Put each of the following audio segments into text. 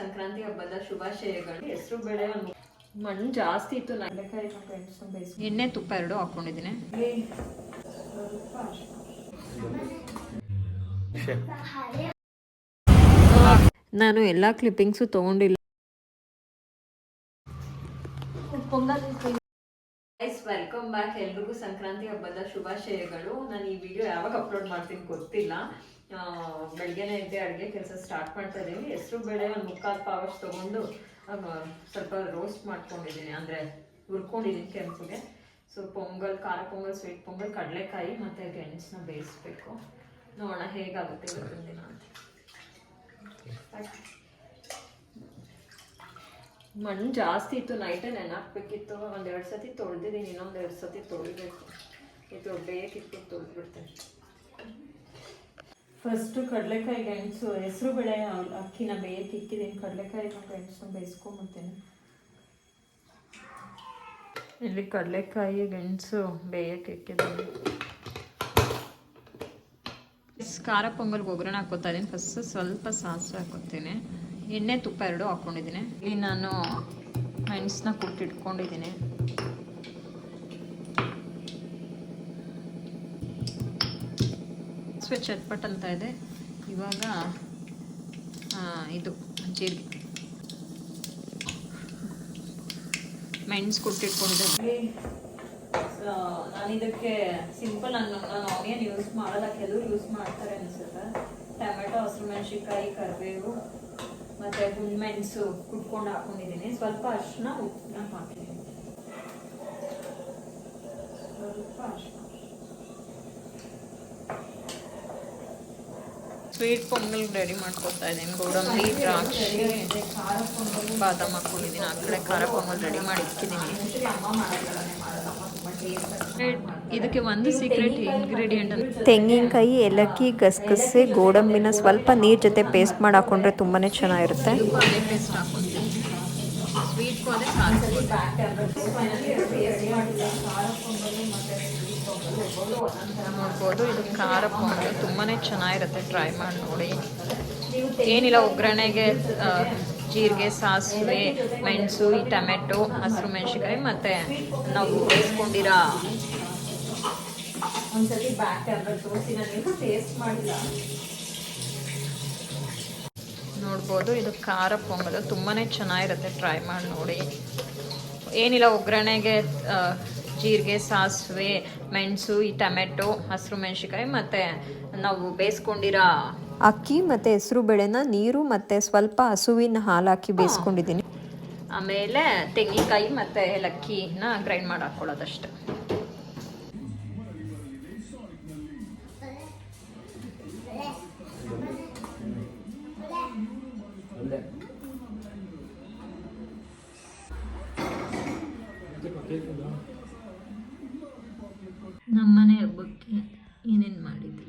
ಸಂಕ್ರಾಂತಿ ಹಬ್ಬದ ಶುಭಾಶಯಗಳು. ಹೆಸರು ಬೇಳೆ ಮಣ್ಣು ಜಾಸ್ತಿ ಇತ್ತು ಎಣ್ಣೆ ತುಪ್ಪ ಎರಡು ಹಾಕೊಂಡಿದ್ದೀನಿ. ನಾನು ಎಲ್ಲ ಕ್ಲಿಪ್ಪಿಂಗ್ಸು ತಗೊಂಡಿಲ್ಲ. ಗೈಸ್ ವೆಲ್ಕಮ್ ಬ್ಯಾಕ್ ಎಲ್ರಿಗೂ ಸಂಕ್ರಾಂತಿ ಹಬ್ಬದ ಶುಭಾಶಯಗಳು. ನಾನು ಈ ವಿಡಿಯೋ ಯಾವಾಗ ಅಪ್ಲೋಡ್ ಮಾಡ್ತೀನಿ ಗೊತ್ತಿಲ್ಲ. ಬೆಳಗ್ಗೆನೇ ಇದ್ದೆ ಅಡುಗೆ ಕೆಲಸ ಸ್ಟಾರ್ಟ್ ಮಾಡ್ತಾ ಇದ್ದೀನಿ ಹೆಸರು ಬೇಳೆ ಒಂದು ಮುಕ್ಕಾಲು ಪಾವಷ್ಟು ತೊಗೊಂಡು ಸ್ವಲ್ಪ ರೋಸ್ಟ್ ಮಾಡ್ಕೊಂಡಿದ್ದೀನಿ ಅಂದರೆ ಹುರ್ಕೊಂಡಿದ್ದೀನಿ ಕೆಂಪುಗೆ. ಸೊ ಪೊಂಗಲ್, ಖಾರ ಪೊಂಗಲ್ ಸ್ವೀಟ್ ಪೊಂಗಲ್, ಕಡಲೆಕಾಯಿ ಮತ್ತು ಗೆಣಸನ್ನ ಬೇಯಿಸ್ಬೇಕು. ನೋಡೋಣ ಹೇಗಾಗುತ್ತೆ ಇವತ್ತಿನ ದಿನ ಮಣ್ಣು ಜಾಸ್ತಿ ಇತ್ತು ನೈಟೇ ನೆನಾಕ್ಬೇಕಿತ್ತು. ಒಂದೆರಡು ಸತಿ ತೊಳೆದಿದ್ದೀನಿ ಇನ್ನೊಂದೆರಡು ಸತಿ ತೊಳಿಬೇಕು. ಇದು ಬೇಕಿತ್ತು, ತೊಳೆದ್ಬಿಡ್ತೇನೆ. ಫಸ್ಟು ಕಡಲೆಕಾಯಿ ಗೆಣಸು, ಹೆಸರು ಬೇಳೆ, ಅಕ್ಕಿನ ಬೇಯಕ್ಕೆ ಇಕ್ಕಿದ್ದೀನಿ ಕಡಲೆಕಾಯಿ ಗೆಣಸನ್ನ ಬೇಯಿಸ್ಕೊಂಬಿಡ್ತೀನಿ. ಇಲ್ಲಿ ಕಡಲೆಕಾಯಿ ಗೆಣಸು ಬೇಯಕ್ಕೆ ಇಕ್ಕಿದ್ದೀನಿ ಖಾರ ಪೊಂಗಲ್ಗೆ ಒಗ್ಗರಣೆ ಹಾಕೋತಾ ಇದ್ದೀನಿ. ಫಸ್ಟ್ ಸ್ವಲ್ಪ ಸಾಸಿವೆ ಹಾಕೋತೀನಿ ಎಣ್ಣೆ ತುಪ್ಪ ಎರಡು ಹಾಕ್ಕೊಂಡಿದ್ದೀನಿ. ಇಲ್ಲಿ ನಾನು ಮೆಣಸನ್ನ ಕುಟ್ಟಿಟ್ಕೊಂಡಿದ್ದೀನಿ ಸಾಸಿವೆ ಚಟ್ಪಟ್ ಅಂತ ಇದೆ? ಇವಾಗ ಇದು, ಜೀರಿಗೆ. ಮೆಣಸು ಕೊಟ್ಟಿಟ್ಕೊಂಡಿದೆ. ನಾನು ಇದಕ್ಕೆ ಸಿಂಪಲ್ ನಾನು ನಾನು ಆನಿಯನ್ ಯೂಸ್ ಮಾಡಲ್ಲ ಕೆಲವರು ಯೂಸ್ ಮಾಡ್ತಾರೆ ಅನಿಸುತ್ತೆ? ಟೊಮೆಟೊ ಹಸಿರು ಮೆಣಸಿನ್ಕಾಯಿ ಕರಿಬೇವು, ಮತ್ತು ಮೆಣಸು ಕುಟ್ಕೊಂಡು ಹಾಕೊಂಡಿದ್ದೀನಿ. ಸ್ವಲ್ಪ ಅಷ್ಟನ್ನ ಉಪ್ಪನ್ನ ಹಾಕಿದ್ದೀನಿ ಸ್ವಲ್ಪ ಅರಿಶಿನ. ಸ್ವೀಟ್ ಪೊಂಗಲ್ ರೆಡಿ ಮಾಡ್ಕೊತಾ ಇದ್ದೀನಿ. ಗೋಡಂಬಿ ದ್ರಾಕ್ಷಿ ಬಾದಾಮ್ ಹಾಕೊಂಡಿದ್ದೀನಿ ಆ ಕಡೆ ಖಾರ ಪೊಂಗಲ್ ರೆಡಿ ಮಾಡಿ ಇಕ್ಕಿದ್ದೀನಿ ಇದಕ್ಕೆ ಒಂದು ಸೀಕ್ರೆಟ್ ಇಂಗ್ರೀಡಿಯೆಂಟ್ ತೆಂಗಿನಕಾಯಿ ಏಲಕ್ಕಿ ಗಸಗಸೆ ಗೋಡಂಬಿನ ಸ್ವಲ್ಪ ನೀರು ಜೊತೆ ಪೇಸ್ಟ್ ಮಾಡಿ ಹಾಕೊಂಡ್ರೆ ತುಂಬಾ ಚೆನ್ನಾಗಿರುತ್ತೆ ಪೇಸ್ಟ್ ಅದೇ ಖಾರ ನೋಡ್ಬೋದು ಇದು ಖಾರ ಪೊಂಗಲ್ ತುಂಬಾ ಚೆನ್ನಾಗಿರುತ್ತೆ. ಟ್ರೈ ಮಾಡಿ ನೋಡಿ. ಏನಿಲ್ಲ, ಒಗ್ಗರಣೆಗೆ ಜೀರಿಗೆ, ಸಾಸಿವೆ, ಮೆಣಸು, ಈ ಟೊಮೆಟೊ, ಹಸಿರು ಮೆಣಸಿನ್ಕಾಯಿ ಮತ್ತೆ ನಾವು ಬೇಯಿಸ್ಕೊಂಡಿರೋ? ಒಂದ್ಸತಿ ಬ್ಯಾಕ್ ಕ್ಯಾಮ್ರಾ ತೋರಿಸಿ, ನಾನು ಟೇಸ್ಟ್ ಮಾಡಿಲ್ಲ. ನೋಡ್ಬೋದು. ಇದು ಖಾರ ಪೊಂಗಲ್. ತುಂಬಾ ಚೆನ್ನಾಗಿರುತ್ತೆ. ಟ್ರೈ ಮಾಡಿ ನೋಡಿ. ಏನಿಲ್ಲ ಒಗ್ಗರಣೆಗೆ ಜೀರಿಗೆ ಸಾಸಿವೆ ಮೆಣಸು ಈ ಟೊಮೆಟೊ ಹಸಿರು ಮೆಣಸಿನ್ಕಾಯಿ ಮತ್ತು ನಾವು ಬೇಯಿಸ್ಕೊಂಡಿರೋ ಅಕ್ಕಿ ಮತ್ತು ಹೆಸರು ಬೇಳೆನ ನೀರು ಮತ್ತು ಸ್ವಲ್ಪ ಹಸುವಿನ ಹಾಲು ಹಾಕಿ ಬೇಯಿಸ್ಕೊಂಡಿದ್ದೀನಿ. ಆಮೇಲೆ ತೆಂಗಿನಕಾಯಿ ಮತ್ತು ಏಲಕ್ಕಿನ ಗ್ರೈಂಡ್ ಮಾಡಿ ಹಾಕ್ಕೊಳ್ಳೋದಷ್ಟೆ ನಮ್ಮನೆ ಹಬ್ಬಕ್ಕೆ ಏನೇನು ಮಾಡಿದ್ವಿ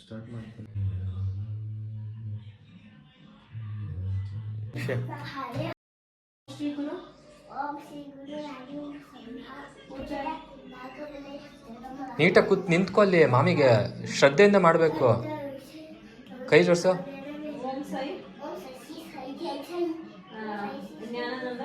ಸ್ಟಾರ್ಟ್ ಮಾಡ್ತೀನಿ. ನೀಟಾಗಿ ಕೂತ್ ನಿಂತ್ಕೊಳ್ಳಿ ಮಾಮಿಗೆ ಶ್ರದ್ಧೆಯಿಂದ ಮಾಡಬೇಕು. ಕೈ ಜೋಡ್ಸು. ಜ್ಞಾನಾನಂದ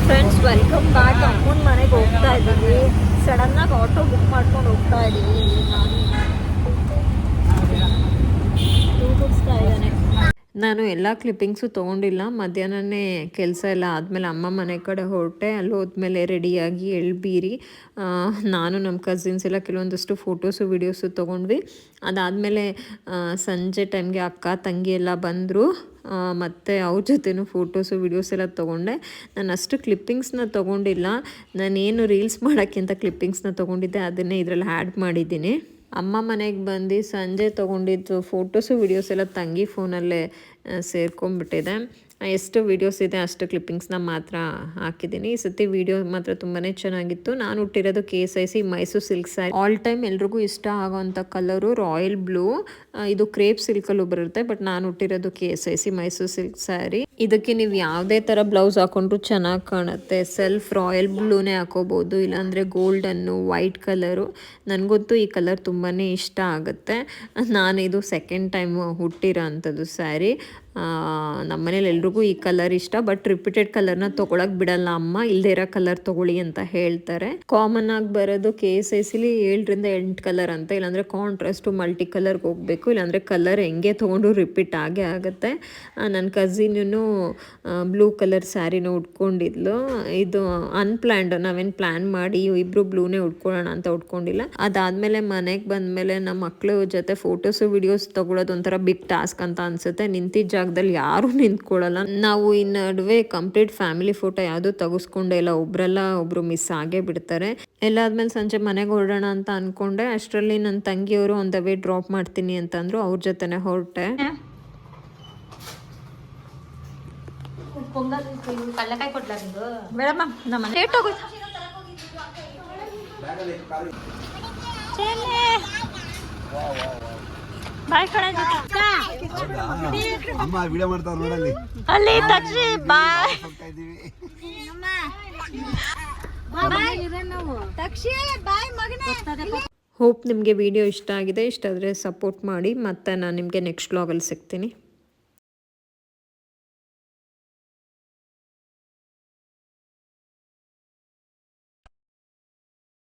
ಫ್ರೆಂಡ್ಸ್ ವೆಲ್ಕಮ್ ಬ್ಯಾಕ್ ಅಮ್ಮನ ಮನೆಗೆ ಹೋಗ್ತಾ ಇದ್ದೀವಿ ಸಡನ್ನಾಗಿ ಆಟೋ ಬುಕ್ ಮಾಡ್ಕೊಂಡು ಹೋಗ್ತಾ ಇದ್ದೀವಿ ನಾನು ಎಲ್ಲ ಕ್ಲಿಪ್ಪಿಂಗ್ಸು ತೊಗೊಂಡಿಲ್ಲ. ಮಧ್ಯಾಹ್ನನೇ ಕೆಲಸ ಎಲ್ಲ ಆದಮೇಲೆ ಅಮ್ಮ ಮನೆ ಕಡೆ ಹೊರಟೆ. ಅಲ್ಲಿ ಹೋದ್ಮೇಲೆ ರೆಡಿಯಾಗಿ ಎಳ್ಬೀರಿ. ನಾನು ನಮ್ಮ ಕಸಿನ್ಸ್ ಎಲ್ಲ ಕೆಲವೊಂದಷ್ಟು ಫೋಟೋಸು ವೀಡಿಯೋಸು ತೊಗೊಂಡ್ವಿ. ಅದಾದಮೇಲೆ ಸಂಜೆ ಟೈಮ್ಗೆ ಅಕ್ಕ, ತಂಗಿ ಎಲ್ಲ ಬಂದರು. ಮತ್ತು ಅವ್ರ ಜೊತೆನೂ ಫೋಟೋಸು ವೀಡಿಯೋಸ್ ಎಲ್ಲ ತೊಗೊಂಡೆ. ನಾನು ಅಷ್ಟು ಕ್ಲಿಪ್ಪಿಂಗ್ಸ್ನ ತೊಗೊಂಡಿಲ್ಲ. ನಾನೇನು ರೀಲ್ಸ್ ಮಾಡೋಕ್ಕಿಂತ ಕ್ಲಿಪ್ಪಿಂಗ್ಸ್ನ ತೊಗೊಂಡಿದ್ದೆ. ಅದನ್ನೇ ಇದರಲ್ಲಿ ಆ್ಯಡ್ ಮಾಡಿದ್ದೀನಿ. ಅಮ್ಮ ಮನೆಗೆ ಬಂದು ಸಂಜೆ ತೊಗೊಂಡಿದ್ದು ಫೋಟೋಸು ವೀಡಿಯೋಸ್ ಎಲ್ಲ ತಂಗಿ ಫೋನಲ್ಲೇ ಸೇರ್ಕೊಂಡ್ಬಿಟ್ಟಿದೆ. ಎಷ್ಟು ವೀಡಿಯೋಸ್ ಇದೆ, ಅಷ್ಟು ಕ್ಲಿಪ್ಪಿಂಗ್ಸ್ನ ಮಾತ್ರ ಹಾಕಿದ್ದೀನಿ. ಈ ಸತಿ ವೀಡಿಯೋ ಮಾತ್ರ ತುಂಬಾ ಚೆನ್ನಾಗಿತ್ತು. ನಾನು ಹುಟ್ಟಿರೋದು K S I C Mysore silk saree all time ಎಲ್ರಿಗೂ ಇಷ್ಟ ಆಗೋವಂಥ ಕಲರು ರಾಯಲ್ ಬ್ಲೂ ಇದು ಕ್ರೇಪ್ ಸಿಲ್ಕಲ್ಲೂ ಬರುತ್ತೆ ಬಟ್ ನಾನು ಹುಟ್ಟಿರೋದು K S I C Mysore silk saree ಇದಕ್ಕೆ ನೀವು ಯಾವುದೇ ಥರ ಬ್ಲೌಸ್ ಹಾಕೊಂಡ್ರು ಚೆನ್ನಾಗಿ ಕಾಣುತ್ತೆ. ಸೆಲ್ಫ್ ರಾಯಲ್ ಬ್ಲೂನೇ ಹಾಕೋಬೋದು, ಇಲ್ಲಾಂದರೆ ಗೋಲ್ಡನ್ನು ವೈಟ್ ಕಲರು ನನಗೊತ್ತು ಈ ಕಲರ್ ತುಂಬಾ ಇಷ್ಟ ಆಗುತ್ತೆ. ನಾನು ಇದು ಸೆಕೆಂಡ್ ಟೈಮ್ ಹುಟ್ಟಿರೋ ಅಂಥದ್ದು ಸ್ಯಾರಿ ನಮ್ಮನೇಲಿ ಎಲ್ರಿಗೂ ಈ ಕಲರ್ ಇಷ್ಟ ಬಟ್ ರಿಪೀಟೆಡ್ ಕಲರ್ನ ತೊಗೊಳಕ್ ಬಿಡಲ್ಲ ಅಮ್ಮ. ಇಲ್ಲದೆ ಇರೋ ಕಲರ್ ತೊಗೊಳ್ಳಿ ಅಂತ ಹೇಳ್ತಾರೆ. ಕಾಮನ್ ಆಗಿ ಬರೋದು ಕೆ ಎಸ್ ಐ ಸಿಲಿ ಏಳರಿಂದ ಎಂಟು ಕಲರ್ ಅಂತ. ಇಲ್ಲಾಂದರೆ ಕಾಂಟ್ರಾಸ್ಟು ಮಲ್ಟಿ ಕಲರ್ಗೆ ಹೋಗಬೇಕು. ಇಲ್ಲಾಂದರೆ ಕಲರ್ ಹೆಂಗೆ ತೊಗೊಂಡು ರಿಪೀಟ್ ಆಗೇ ಆಗುತ್ತೆ. ನನ್ನ ಕಸಿನೂ ಬ್ಲೂ ಕಲರ್ ಸ್ಯಾರಿನೂ ಉಟ್ಕೊಂಡಿದ್ಲು. ಇದು ಅನ್ಪ್ಲ್ಯಾನ್ಡ್ ನಾವೇನು ಪ್ಲ್ಯಾನ್ ಮಾಡಿ ಇಬ್ಬರು ಬ್ಲೂನೇ ಉಟ್ಕೊಳ್ಳೋಣ ಅಂತ ಉಟ್ಕೊಂಡಿಲ್ಲ. ಅದಾದಮೇಲೆ ಮನೆಗೆ ಬಂದಮೇಲೆ ನಮ್ಮ ಮಕ್ಕಳು ಜೊತೆ ಫೋಟೋಸು ವಿಡಿಯೋಸ್ ತೊಗೊಳೋದು ಒಂಥರ ಬಿಗ್ ಟಾಸ್ಕ್ ಅಂತ ಅನ್ಸುತ್ತೆ. ನಿಂತಿದ್ದ ಜಾಗದಲ್ಲಿ ಯಾರು ನಿಂತ್ಕೊಳ್ಳಲ್ಲ. ನಾವು ಈ ನಡುವೆ ಕಂಪ್ಲೀಟ್ ಫ್ಯಾಮಿಲಿ ಫೋಟೋ ಯಾವುದು ತಗಸ್ಕೊಂಡೆ ಇಲ್ಲ. ಒಬ್ರೆಲ್ಲ ಒಬ್ರು ಮಿಸ್ ಆಗೇ ಬಿಡ್ತಾರೆ. ಎಲ್ಲಾದ್ಮೇಲೆ ಸಂಜೆ ಮನೆಗೆ ಹೊರಡೋಣ ಅಂತ ಅನ್ಕೊಂಡೆ. ಅಷ್ಟರಲ್ಲಿ ನನ್ನ ತಂಗಿಯವರು ಒಂದು ವೇ ಡ್ರಾಪ್ ಮಾಡ್ತೀನಿ ಅಂತಂದ್ರು ಅವ್ರ ಜೊತೆನೆ ಹೊರಟೆ. ಬಾಯ್ ಕಡೆ ಅಮ್ಮ ವಿಡಿಯೋ ಮಾಡ್ತಾವ್ರ ನೋಡಲ್ಲಿ ಅಲ್ಲಿ ತಕ್ಷಿ, ಬಾಯ್. ಹೋಗ್ತಾ ಇದೀವಿ ಹೋಪ್ ನಿಮಗೆ ವಿಡಿಯೋ ಇಷ್ಟ ಆಗಿದೆ. ಇಷ್ಟ ಆದರೆ ಸಪೋರ್ಟ್ ಮಾಡಿ. ಮತ್ತೆ ನಾನು ನಿಮಗೆ ನೆಕ್ಸ್ಟ್ ವ್ಲಾಗಲ್ಲಿ ಸಿಗ್ತೀನಿ.